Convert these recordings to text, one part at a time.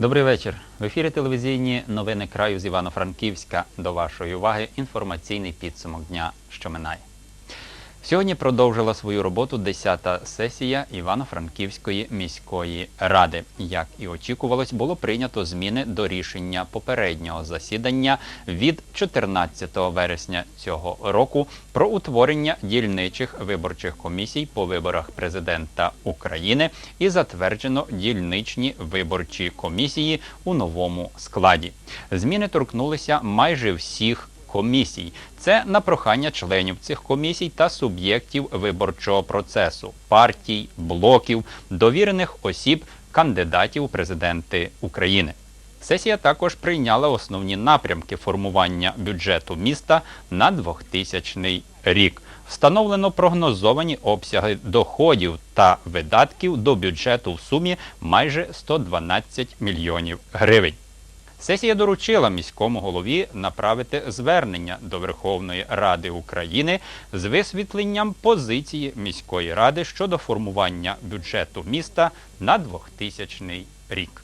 Добрий вечір. В ефірі телевізійні новини краю з Івано-Франківська. До вашої уваги інформаційний підсумок дня, що минає. Сьогодні продовжила свою роботу 10-та сесія Івано-Франківської міської ради. Як і очікувалось, було прийнято зміни до рішення попереднього засідання від 14 вересня цього року про утворення дільничих виборчих комісій по виборах президента України і затверджено дільничні виборчі комісії у новому складі. Зміни торкнулися майже всіх комісій. Це на прохання членів цих комісій та суб'єктів виборчого процесу, партій, блоків, довірених осіб, кандидатів у президенти України. Сесія також прийняла основні напрямки формування бюджету міста на 2000 рік. Встановлено прогнозовані обсяги доходів та видатків до бюджету в сумі майже 112 мільйонів гривень. Сесія доручила міському голові направити звернення до Верховної Ради України з висвітленням позиції міської ради щодо формування бюджету міста на 2000 рік.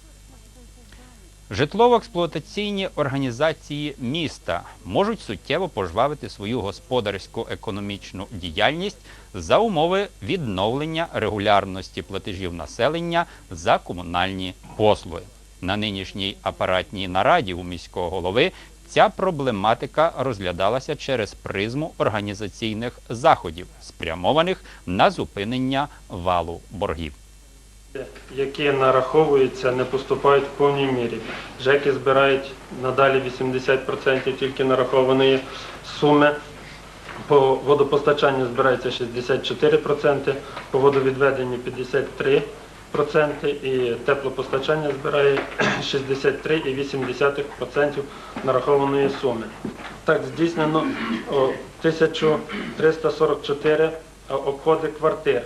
Житлово-експлуатаційні організації міста можуть суттєво пожвавити свою господарську економічну діяльність за умови відновлення регулярності платежів населення за комунальні послуги. На нинішній апаратній нараді у міського голови ця проблематика розглядалася через призму організаційних заходів, спрямованих на зупинення валу боргів. які нараховуються, не поступають в повній мірі. ЖЕКи збирають надалі 80% тільки нарахованої суми. По водопостачанню збирається 64%, по водовідведенню 53% і теплопостачання збирає 63,8% нарахованої суми. Так, здійснено 1344 обходи квартир.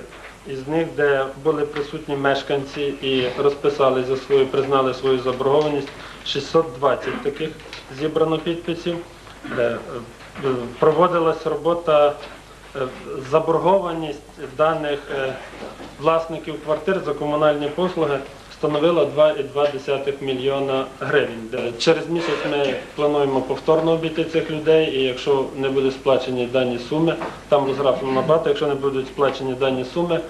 Із них, де були присутні мешканці і розписали за свою, признали свою заборгованість, 620 таких зібрано підписів, де е, проводилась робота е, заборгованість даних е, власників квартир за комунальні послуги становила 2,2 мільйона гривень. Через місяць ми плануємо повторно обійти цих людей, і якщо не будуть сплачені дані суми, там розраховано набагато, якщо не будуть сплачені дані суми,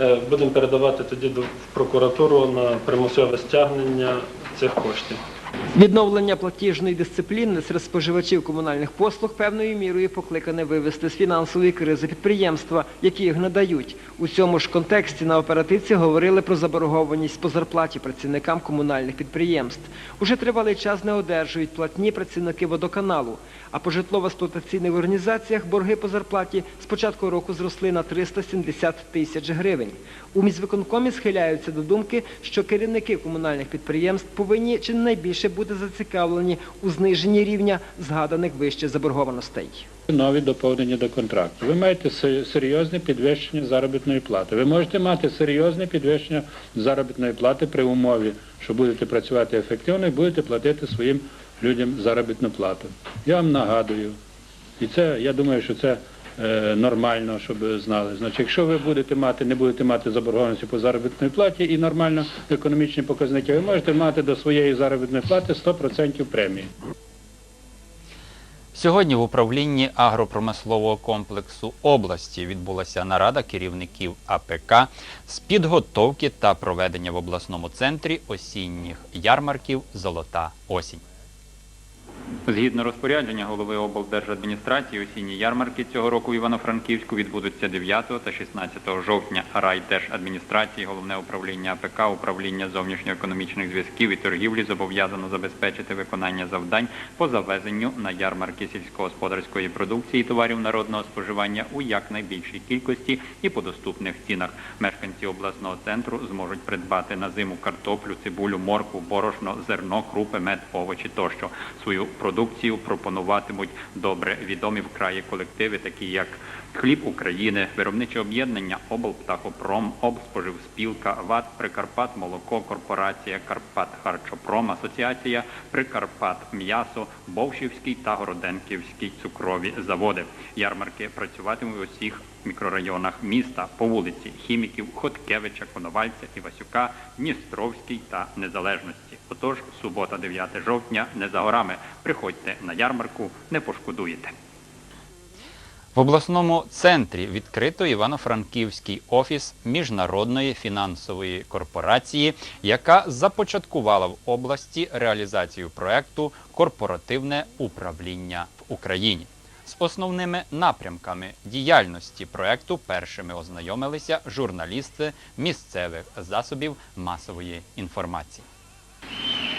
е, будемо передавати тоді в прокуратуру на примусове стягнення цих коштів. Відновлення платіжної дисципліни серед споживачів комунальних послуг певною мірою покликане вивести з фінансової кризи підприємства, які їх надають. У цьому ж контексті на оперативці говорили про заборгованість по зарплаті працівникам комунальних підприємств. Уже тривалий час не одержують платні працівники водоканалу. А по житлово-експлуатаційних організаціях борги по зарплаті з початку року зросли на 370 тисяч гривень. У міськвиконкомі схиляються до думки, що керівники комунальних підприємств повинні чи найбільше бути зацікавлені у зниженні рівня згаданих вище заборгованостей. Нові доповнення до контракту. Ви маєте серйозне підвищення заробітної плати. Ви можете мати серйозне підвищення заробітної плати при умові, що будете працювати ефективно і будете платити своїм людям заробітну плату. Я вам нагадую, і це я думаю, що це нормально, щоб знали. Значить, якщо ви будете мати, не будете мати заборгованості по заробітній платі і нормально економічні показники, ви можете мати до своєї заробітної плати 100% премії. Сьогодні в управлінні агропромислового комплексу області відбулася нарада керівників АПК з підготовки та проведення в обласному центрі осінніх ярмарків Золота осінь. Згідно розпорядження голови облдержадміністрації, осінні ярмарки цього року в Івано-Франківську відбудуться 9 та 16 жовтня. Райдержадміністрації, головне управління АПК, управління зовнішньоекономічних зв'язків і торгівлі зобов'язано забезпечити виконання завдань по завезенню на ярмарки сільськогосподарської продукції і товарів народного споживання у якнайбільшій кількості і по доступних цінах. Мешканці обласного центру зможуть придбати на зиму картоплю, цибулю, моркву, борошно, зерно, крупи, мед, овочі тощо. Свою продукцію пропонуватимуть добре відомі в краї колективи, такі як Хліб України, виробниче об'єднання облптахопром, облспоживспілка, ВАТ, Прикарпат, молоко, корпорація, Карпат Харчопром, Асоціація, Прикарпат М'ясо, Бовшівський та Городенківський цукрові заводи. Ярмарки працюватимуть у усіх мікрорайонах міста по вулиці Хіміків, Хоткевича, Коновальця, Івасюка, Дністровській та Незалежності. Отож, субота, 9 жовтня, не за горами. Приходьте на ярмарку, не пошкодуєте. В обласному центрі відкрито Івано-Франківський офіс міжнародної фінансової корпорації, яка започаткувала в області реалізацію проекту Корпоративне управління в Україні. З основними напрямками діяльності проекту першими ознайомилися журналісти місцевих засобів масової інформації.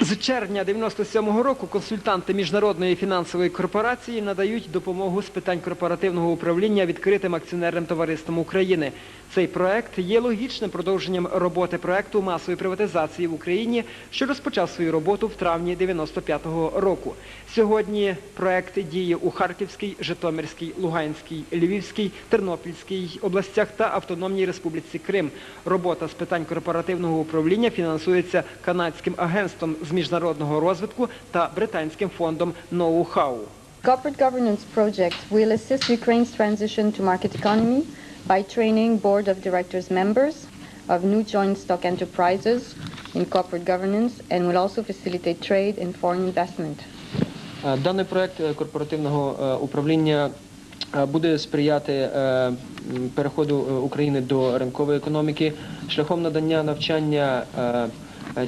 З червня 97-го року консультанти міжнародної фінансової корпорації надають допомогу з питань корпоративного управління відкритим акціонерним товариством України. Цей проект є логічним продовженням роботи проекту масової приватизації в Україні, що розпочав свою роботу в травні 95-го року. Сьогодні проект діє у Харківській, Житомирській, Луганській, Львівській, Тернопільській областях та Автономній Республіці Крим. Робота з питань корпоративного управління фінансується канадським агентством з міжнародного розвитку та британським фондом Ноу-хау. Corporate governance project will assist Ukraine's transition to market economy by training board of directors members of new joint stock enterprises in corporate governance and will also facilitate trade and foreign investment. Е, Даний проект е, корпоративного е, управління е, буде сприяти е, переходу е, України до ринкової економіки шляхом надання навчання е, е,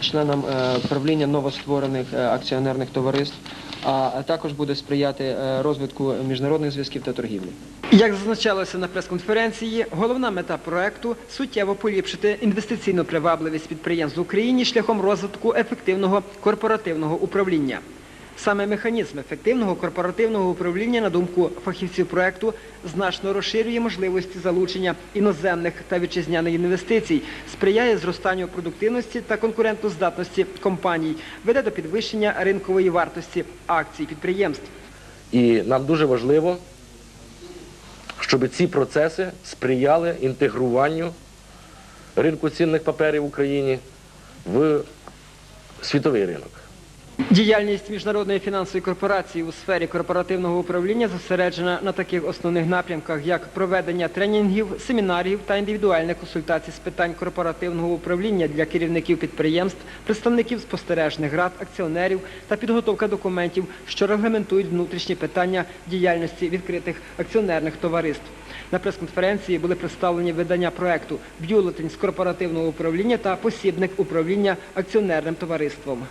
членам е, правління новостворених е, акціонерних товариств, а також буде сприяти е, розвитку міжнародних зв'язків та торгівлі. Як зазначалося на прес-конференції, головна мета проекту суттєво поліпшити інвестиційну привабливість підприємств в Україні шляхом розвитку ефективного корпоративного управління. Саме механізм ефективного корпоративного управління, на думку фахівців проекту, значно розширює можливості залучення іноземних та вітчизняних інвестицій, сприяє зростанню продуктивності та конкурентоздатності компаній, веде до підвищення ринкової вартості акцій підприємств. І нам дуже важливо, щоб ці процеси сприяли інтегруванню ринку цінних паперів в Україні в світовий ринок. Діяльність міжнародної фінансової корпорації у сфері корпоративного управління зосереджена на таких основних напрямках, як проведення тренінгів, семінарів та індивідуальних консультацій з питань корпоративного управління для керівників підприємств, представників спостережних рад, акціонерів та підготовка документів, що регламентують внутрішні питання діяльності відкритих акціонерних товариств. На прес-конференції були представлені видання проекту «Бюлетень з корпоративного управління та посібник управління акціонерним товариством.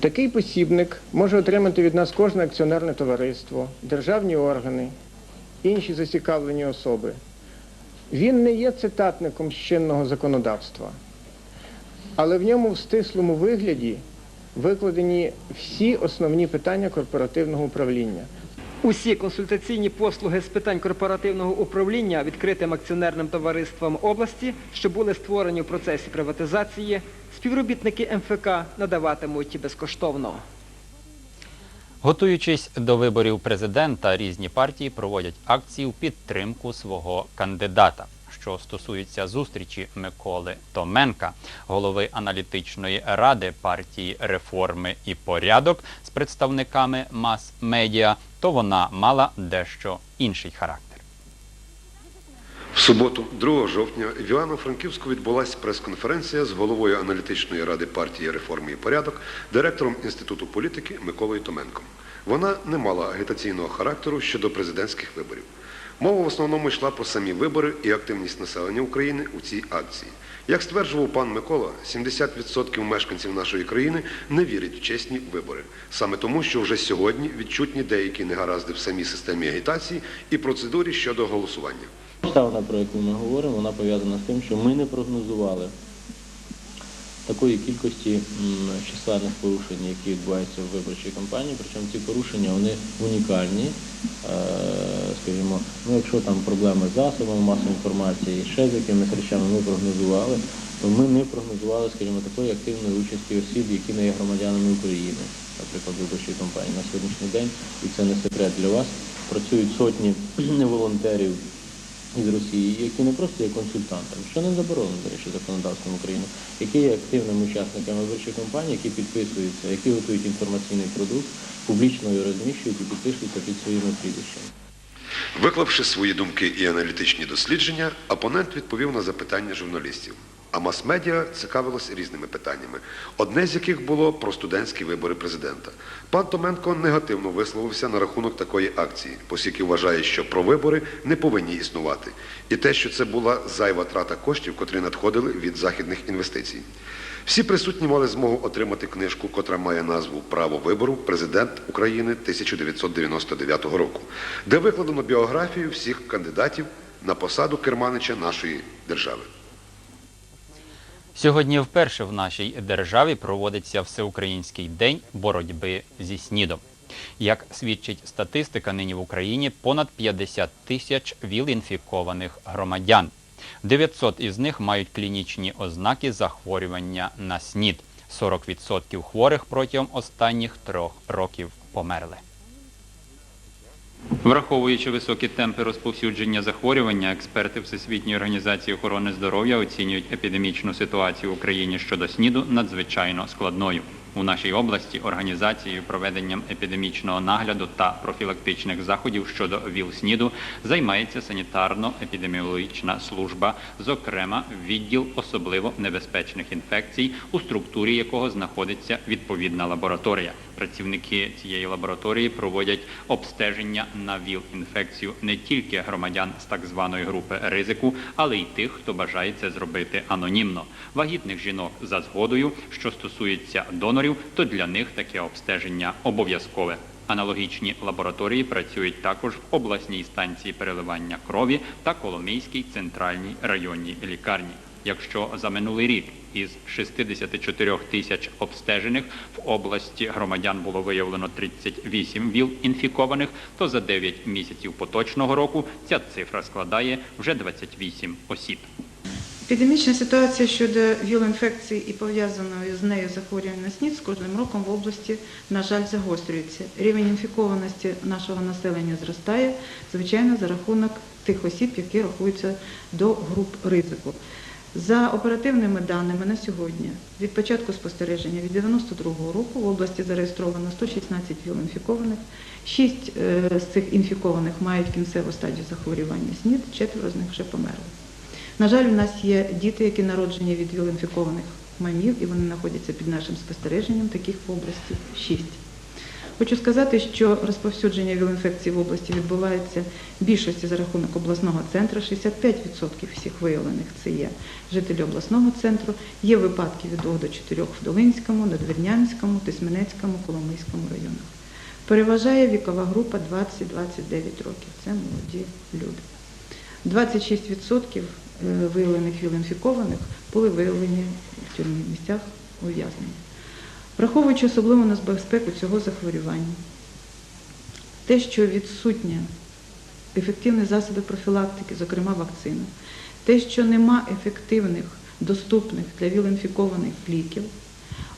Такий посібник може отримати від нас кожне акціонерне товариство, державні органи, інші зацікавлені особи. Він не є цитатником з чинного законодавства, але в ньому в стислому вигляді викладені всі основні питання корпоративного управління. Усі консультаційні послуги з питань корпоративного управління відкритим акціонерним товариством області, що були створені в процесі приватизації, співробітники МФК надаватимуть безкоштовно. Готуючись до виборів президента, різні партії проводять акції в підтримку свого кандидата. Що стосується зустрічі Миколи Томенка, голови аналітичної ради партії реформи і порядок з представниками мас-медіа, то вона мала дещо інший характер. В суботу, 2 жовтня, в Івано-Франківську відбулася прес-конференція з головою аналітичної ради партії реформи і порядок, директором Інституту політики Миколою Томенком. Вона не мала агітаційного характеру щодо президентських виборів. Мова в основному йшла про самі вибори і активність населення України у цій акції. Як стверджував пан Микола, 70% мешканців нашої країни не вірять в чесні вибори. Саме тому, що вже сьогодні відчутні деякі негаразди в самій системі агітації і процедурі щодо голосування. Обставина, про яку ми говоримо, вона пов'язана з тим, що ми не прогнозували такої кількості численних порушень, які відбуваються в виборчій кампанії. Причому ці порушення вони унікальні. Е, Скажімо, ну якщо там проблеми з засобами масової інформації, ще з якимись речами ми прогнозували, то ми не прогнозували, скажімо, такої активної участі осіб, які не є громадянами України, наприклад, в виборчій кампанії на сьогоднішній день, і це не секрет для вас. працюють сотні волонтерів із Росії, які не просто є консультантами, що не заборонено, до речі, законодавством України, які є активними учасниками виборчої кампанії, які підписуються, які готують інформаційний продукт, публічно його розміщують і підписуються під своїми прізвищами. Виклавши свої думки і аналітичні дослідження, опонент відповів на запитання журналістів. А мас-медіа цікавилось різними питаннями, одне з яких було про студентські вибори президента. Пан Томенко негативно висловився на рахунок такої акції, оскільки вважає, що про вибори не повинні існувати, і те, що це була зайва трата коштів, котрі надходили від західних інвестицій. Всі присутні мали змогу отримати книжку, котра має назву Право вибору Президент України 1999 року, де викладено біографію всіх кандидатів на посаду керманича нашої держави. Сьогодні вперше в нашій державі проводиться Всеукраїнський день боротьби зі СНІДом. Як свідчить статистика, нині в Україні понад 50 тисяч ВІЛ-інфікованих громадян. 900 із них мають клінічні ознаки захворювання на СНІД. 40% хворих протягом останніх трьох років померли. Враховуючи високі темпи розповсюдження захворювання, експерти Всесвітньої організації охорони здоров'я оцінюють епідемічну ситуацію в Україні щодо СНІДу надзвичайно складною. У нашій області організацією проведенням епідемічного нагляду та профілактичних заходів щодо ВІЛ-СНІДу займається санітарно-епідеміологічна служба, зокрема відділ особливо небезпечних інфекцій, у структурі якого знаходиться відповідна лабораторія. Працівники цієї лабораторії проводять обстеження на ВІЛ-інфекцію не тільки громадян з так званої групи ризику, але й тих, хто бажає це зробити анонімно. Вагітних жінок за згодою, що стосується донорів, то для них таке обстеження обов'язкове. Аналогічні лабораторії працюють також в обласній станції переливання крові та Коломийській центральній районній лікарні. Якщо за минулий рік із 64 тисяч обстежених в області громадян було виявлено 38 ВІЛ інфікованих, то за 9 місяців поточного року ця цифра складає вже 28 осіб. Епідемічна ситуація щодо ВІЛ-інфекції і пов'язаної з нею захворювання СНІД з кожним роком в області, на жаль, загострюється. Рівень інфікованості нашого населення зростає, звичайно, за рахунок тих осіб, які рахуються до груп ризику. За оперативними даними на сьогодні, від початку спостереження від 92-го року в області зареєстровано 116 ВІЛ-інфікованих. Шість е, з цих інфікованих мають кінцеву стадію захворювання СНІД, четверо з них вже померли. На жаль, у нас є діти, які народжені від віл-інфікованих мамів, і вони знаходяться під нашим спостереженням, таких в області шість. Хочу сказати, що розповсюдження віл-інфекції в області відбувається в більшості за рахунок обласного центру. 65% всіх виявлених це є жителі обласного центру. Є випадки від 2 до 4 в Долинському, Надвірнянському, Тисменецькому, Коломийському районах. Переважає вікова група 20-29 років. Це молоді люди. 26% виявлених віл-інфікованих були виявлені в тюрмі місцях ув'язнення. Враховуючи особливу небезпеку цього захворювання, те, що відсутні ефективні засоби профілактики, зокрема вакцина, те, що нема ефективних, доступних для віл-інфікованих ліків,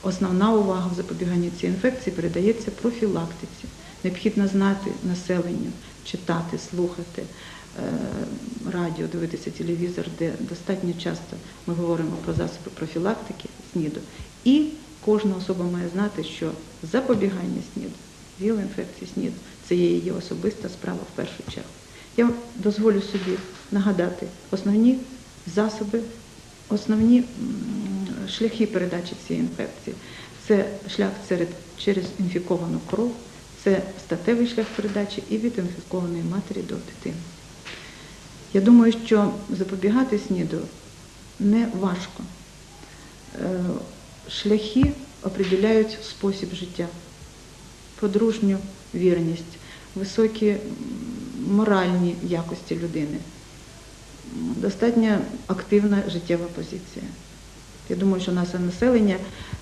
основна увага в запобіганні цієї інфекції передається профілактиці. Необхідно знати населенню, читати, слухати е, радіо, дивитися телевізор, де достатньо часто ми говоримо про засоби профілактики СНІДу. І кожна особа має знати, що запобігання СНІДу, віл-інфекції СНІДу це є її особиста справа в першу чергу. Я дозволю собі нагадати основні засоби, основні шляхи передачі цієї інфекції. Це шлях через інфіковану кров, це статевий шлях передачі і від інфікованої матері до дитини. Я думаю, що запобігати СНІДу не важко. Е, Шляхи определяють спосіб життя, подружню вірність, високі моральні якості людини, достатньо активна життєва позиція. Я думаю, що наше населення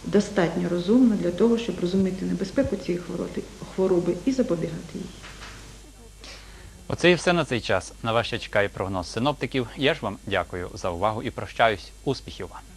достатньо розумне для того, щоб розуміти небезпеку цієї хвороби- хвороби і запобігати їй. Оце і все на цей час. На вас ще чекає прогноз синоптиків. Я ж вам дякую за увагу і прощаюсь. Успіхів вам!